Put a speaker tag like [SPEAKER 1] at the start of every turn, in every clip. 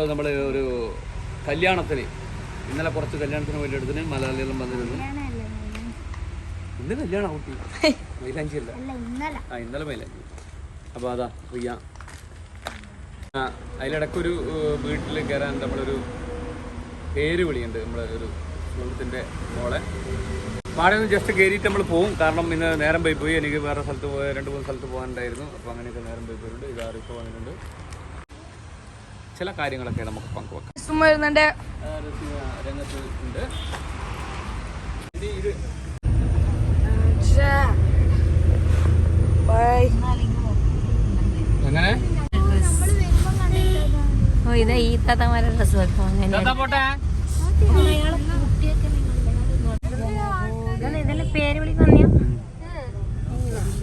[SPEAKER 1] അപ്പോൾ നമ്മൾ ഒരു കല്യാണത്തിന് ഇന്നലെ കുറച്ച് കല്യാണത്തിന് വേണ്ടി എടുത്തിന് മലയാളികളും വന്നിരുന്നു. ഇന്ന് കല്യാണം കുട്ടി. മൈലാഞ്ചി അല്ല ആ ഇന്നലെ മൈലാഞ്ചി. അപ്പോൾ അതാ പ്രിയ ആ അതിലിടയ്ക്കൊരു വീട്ടിൽ കയറാൻ നമ്മളൊരു പേര് വിളിയുണ്ട് നമ്മളെ ഒരു സുഹൃത്തിന്റെ മോളെ. പാടെ നിന്ന് ജസ്റ്റ് കയറിയിട്ട് നമ്മൾ പോകും കാരണം ഇന്ന് നേരം പോയി പോയി. എനിക്ക് വേറെ സ്ഥലത്ത് പോയി രണ്ട് മൂന്ന് സ്ഥലത്ത് പോകാനുണ്ടായിരുന്നു. അപ്പോൾ അങ്ങനെയൊക്കെ നേരം പോയി പോയിട്ടുണ്ട്. ഇത് വന്നിട്ടുണ്ട്. ചില കാര്യങ്ങളൊക്കെ നമുക്ക് പങ്കുവെക്കാം.
[SPEAKER 2] വരുന്നുണ്ട്
[SPEAKER 1] രംഗത്ത് ഉണ്ട് ഇത് എങ്ങനെ?
[SPEAKER 2] ഓ ഇതാ ഈ താത്തമാരുടെ ഡ്രസ് വെക്കും അങ്ങനെ
[SPEAKER 1] എന്താ പോട്ടെ
[SPEAKER 2] ഇതെല്ലാം പേര് വിളിക്കുന്ന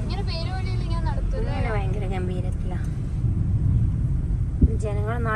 [SPEAKER 3] ഇങ്ങനെ പേര് പോലെയല്ല ഇങ്ങനെ നടത്തൂല
[SPEAKER 2] ഇങ്ങനെ ഭയങ്കര ഗംഭീരത്തില ജനങ്ങളെ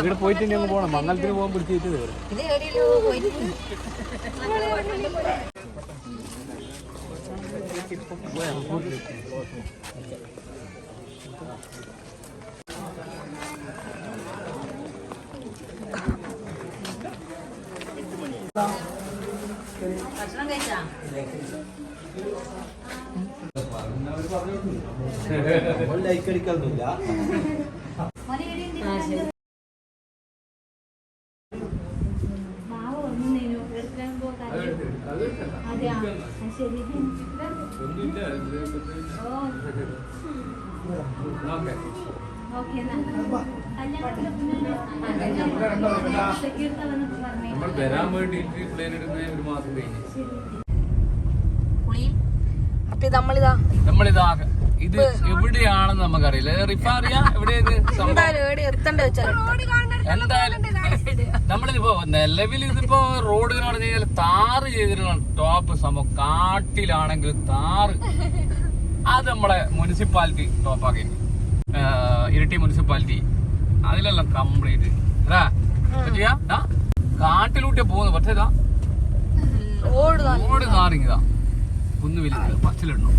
[SPEAKER 1] ഇവിടെ പോയിട്ട് ഇനി അങ്ങ് പോകണം മംഗലത്തിന് പോകാൻ പിടിച്ചിട്ട് കയറും
[SPEAKER 2] ഭക്ഷണം കഴിച്ചാ?
[SPEAKER 4] ലൈക്ക് അടിക്കാനൊന്നുമില്ല.
[SPEAKER 1] നമ്മൾ വരാൻ വേണ്ടിയിട്ട് പ്ലെയിൻ എടുക്കുന്ന ഒരു മാസം കഴിഞ്ഞ്.
[SPEAKER 2] അപ്പൊ നമ്മളിതാ
[SPEAKER 1] നമ്മളിതാ ഇത് എവിടെയാണെന്ന് നമുക്കറിയില്ല. റിഫാറിയ എവിടെയാണ്
[SPEAKER 2] എന്തായാലും
[SPEAKER 1] നമ്മളിതിപ്പോ നിലവിൽ ഇതിപ്പോ റോഡ് എന്ന് പറഞ്ഞു കഴിഞ്ഞാൽ താറ് ചെയ്തിട്ടുള്ള ടോപ്പ് സംഭവം കാട്ടിലാണെങ്കിൽ താറ് അത് നമ്മളെ മുനിസിപ്പാലിറ്റി ടോപ്പാക്കി ഇരിട്ടി മുനിസിപ്പാലിറ്റി. അതിലെല്ലാം കംപ്ലീറ്റ്. ദാ, കാട്ടിലൂട്ടിയാ പോകുന്നത് പക്ഷേ ഇതാ
[SPEAKER 2] റോഡ്
[SPEAKER 1] റോഡ് താറിങ്ങതാ കുന്നുവില്ല പച്ചിലിടണം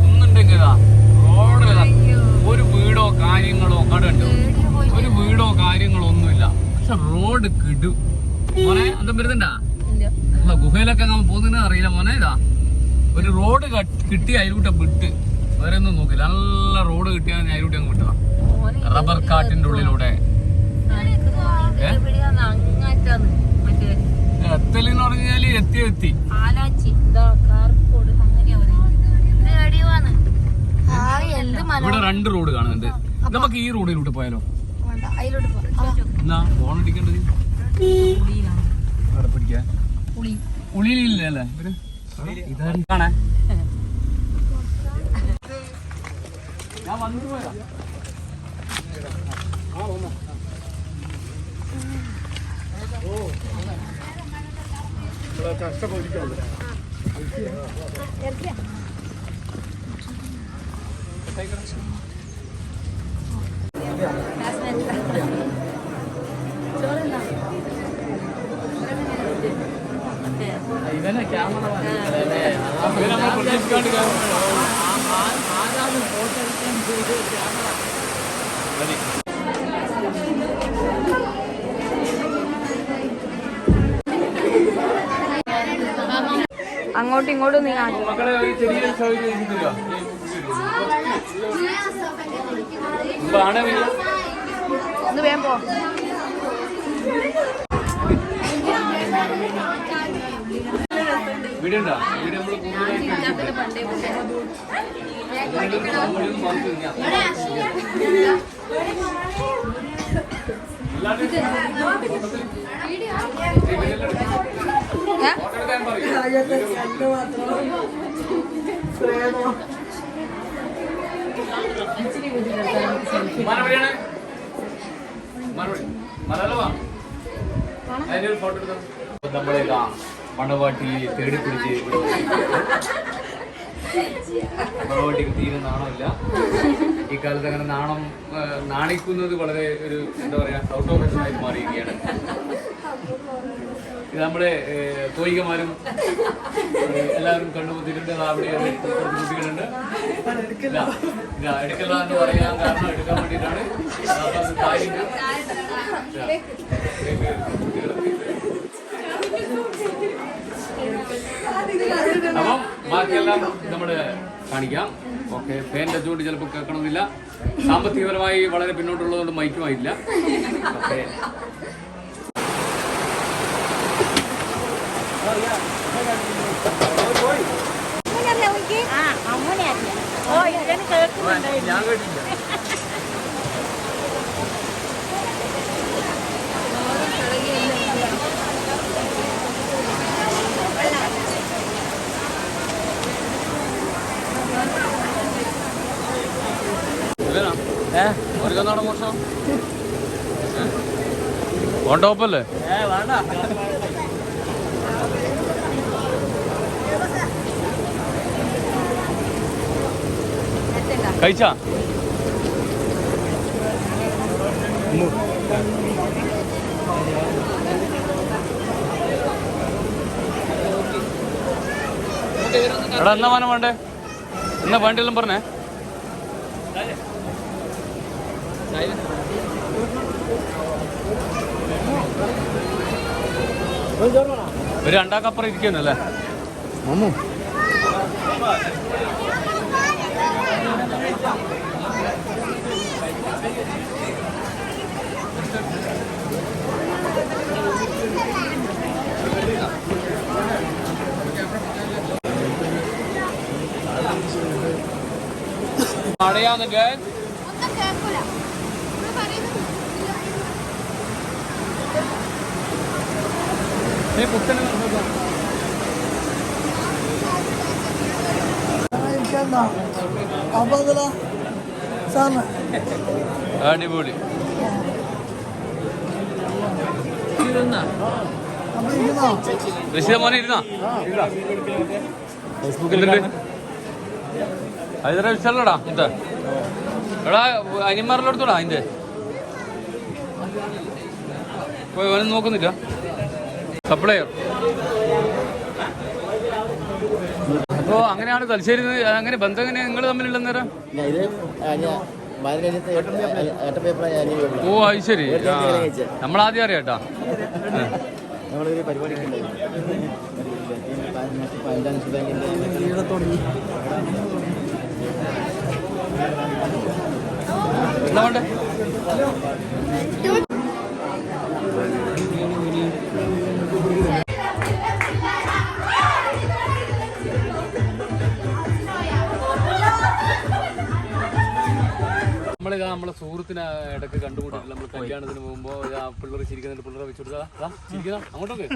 [SPEAKER 1] കുന്നുണ്ടെങ്കിൽ ഇതാ ഒരു വീടോ കാര്യങ്ങളോ കടുണ്ടോ? ഒരു വീടോ കാര്യങ്ങളോ ഒന്നുമില്ല പക്ഷെ റോഡ് കിടു. മോനെ എന്താ വരുന്നുണ്ടാ? നമ്മളെ ഗുഹയിലൊക്കെ അങ്ങനെ പോകുന്നതിന് അറിയില്ല മോനെ ഇതാ. ഒരു റോഡ് കിട്ടി അതിലൂടെ വിട്ട് വേറെ ഒന്നും നോക്കില്ല. നല്ല റോഡ് കിട്ടിയാൽ അതിലൂടെ അങ്ങ് വിട്ടതാ. റബ്ബർ കാട്ടിന്റെ ഉള്ളിലൂടെ.
[SPEAKER 2] എന്ത് എത്തി
[SPEAKER 1] ഇവിടെ രണ്ട് റോഡ് കാണുന്നുണ്ട്. നമുക്ക് ഈ റോഡിലോട്ട് പോയാലോ? എന്നാ ഫോൺ അടിക്കേണ്ടത് പിടിക്കാൻ
[SPEAKER 2] പുളി
[SPEAKER 1] ഉള്ളിലില്ല അല്ലേ? ഇവർ? ഇതാണ്. ഞാൻ വന്നിട്ട് പോയതാ ഇവനെ ക്യാമറ ഇവനെ പ്രതീക്ഷിക്കാണ്ട് മതി
[SPEAKER 2] അങ്ങോട്ടും ഇങ്ങോട്ടും നീ ആദ്യം
[SPEAKER 1] മക്കളെ ഒരു ഇങ്ങോട്ടും നീ
[SPEAKER 2] ഒന്ന് വേഗം പോ.
[SPEAKER 1] വീട് ഉണ്ടോ വീട് നമ്മൾ കൂടുതലായിട്ട് ഒരു ഫോട്ടോ മണവാട്ടി തേടി പിടിച്ച്. മണവാട്ടിക്ക് തീരെ നാണമില്ല. ഈ കാലത്ത് അങ്ങനെ നാണം നാണിക്കുന്നത് വളരെ ഒരു എന്താ പറയാ ഔട്ട് ഓഫ് മാറിയിരിക്കുകയാണ്. ഇത് നമ്മുടെ തോയികമാരും എല്ലാവരും കണ്ടുമുട്ടിയിട്ടുണ്ട്. ദാ അവിടെ കുട്ടികളുണ്ട് എടുക്കല്ല എന്ന് പറയാൻ കാരണം എടുക്കാൻ വേണ്ടിയിട്ടാണ്. അപ്പൊ ബാക്കിയെല്ലാം നമ്മുടെ കാണിക്കാം. ഓക്കെ ഫാൻ ടച്ചുകൊണ്ട് ചിലപ്പോൾ കേൾക്കണമെന്നില്ല. സാമ്പത്തികപരമായി വളരെ പിന്നോട്ടുള്ളതുകൊണ്ട് മൈക്കുമായില്ല. ഓക്കെ. ഞാൻ കേട്ടില്ല ഓൺ ടോപ്പല്ലേ? കഴിച്ചാ? എടാ എന്നാ മാനം വേണ്ടേ? എന്നാ വേണ്ടെല്ലാം പറഞ്ഞേ. ഒരു രണ്ടാക്കപ്പുറം ഇരിക്കുന്നല്ലേ മഴയാന്നൊക്കെ
[SPEAKER 3] ഒന്നും കേൾക്കൂല നമ്മൾ പറയുന്നത്
[SPEAKER 1] നീ കുത്തനെ നിർത്തോ. അടിപൊളി റഷീദ മോനെ ഇരുന്നാ. ഫേസ്ബുക്കിലുണ്ട് അതിന്റെ വിഷയല്ലടാ ഇത് എടാ അനിമാറിലെടുത്തോടാ അതിന്റെ പോയി അവനും നോക്കുന്നില്ല. സപ്ലയർ. അപ്പോ അങ്ങനെയാണ് തലശ്ശേരി അങ്ങനെ ബന്ധം എങ്ങനെ നിങ്ങൾ തമ്മിലുള്ള നേരം ഓ അത് ശരി. ആ. നമ്മളാദ്യം അറിയാട്ടാ.
[SPEAKER 4] നമ്മളൊരു പരിപാടിക്ക് ഉണ്ടായിരുന്നു.
[SPEAKER 1] എന്താ വേണ്ടേ? നമ്മളിതാ നമ്മളെ സുഹൃത്തിനെ ഇടയ്ക്ക് കണ്ടുകൂടിയിട്ടില്ല നമ്മൾ കല്യാണത്തിന് പോകുമ്പോൾ പിള്ളേർ ചിരിക്കുന്നുണ്ട് പിള്ളേരെ വെച്ചു കൊടുത്താ ചിരിക്കുന്ന അങ്ങോട്ടൊക്കെ.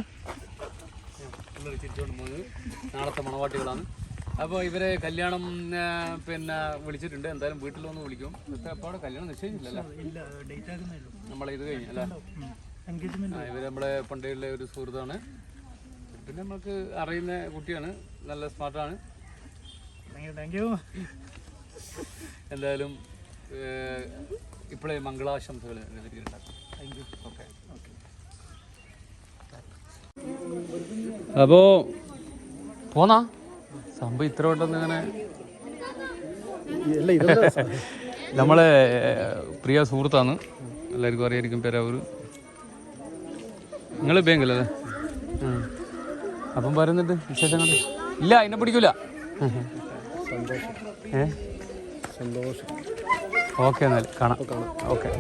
[SPEAKER 1] പിള്ളേർ ചിരിച്ചോണ്ട് പോകുന്നത് നാളത്തെ മണവാട്ടികളാണ്. അപ്പോൾ ഇവരെ കല്യാണം പിന്നെ വിളിച്ചിട്ടുണ്ട്. എന്തായാലും വീട്ടിൽ വന്ന് വിളിക്കും ഇന്നത്തെ അപ്പോൾ കല്യാണം നിശ്ചയിച്ചില്ലല്ലോ നമ്മളെ ഇത് കഴിഞ്ഞു അല്ലേ? ഇവർ നമ്മുടെ പണ്ടേയുള്ള ഒരു സുഹൃത്താണ്. പിന്നെ നമുക്ക് അറിയുന്ന കുട്ടിയാണ്. നല്ല സ്മാർട്ടാണ് എന്തായാലും ഇപ്പോഴേ മംഗളാശംസകൾ ഓക്കെ അപ്പോ പോന്നാ? സംഭവം ഇത്ര പെട്ടെന്ന് ഇങ്ങനെ നമ്മളെ പ്രിയ സുഹൃത്താണ്. എല്ലാവർക്കും അറിയായിരിക്കും പേരാവൂർ. നിങ്ങൾ ബാങ്കല്ലേ അപ്പം പറയുന്നുണ്ട് വിശേഷങ്ങൾ? ഇല്ല എന്നെ പിടിക്കൂല. ഏ
[SPEAKER 4] സന്തോഷം.
[SPEAKER 1] ഓക്കെ എന്നാൽ കാണാം. ഓക്കെ.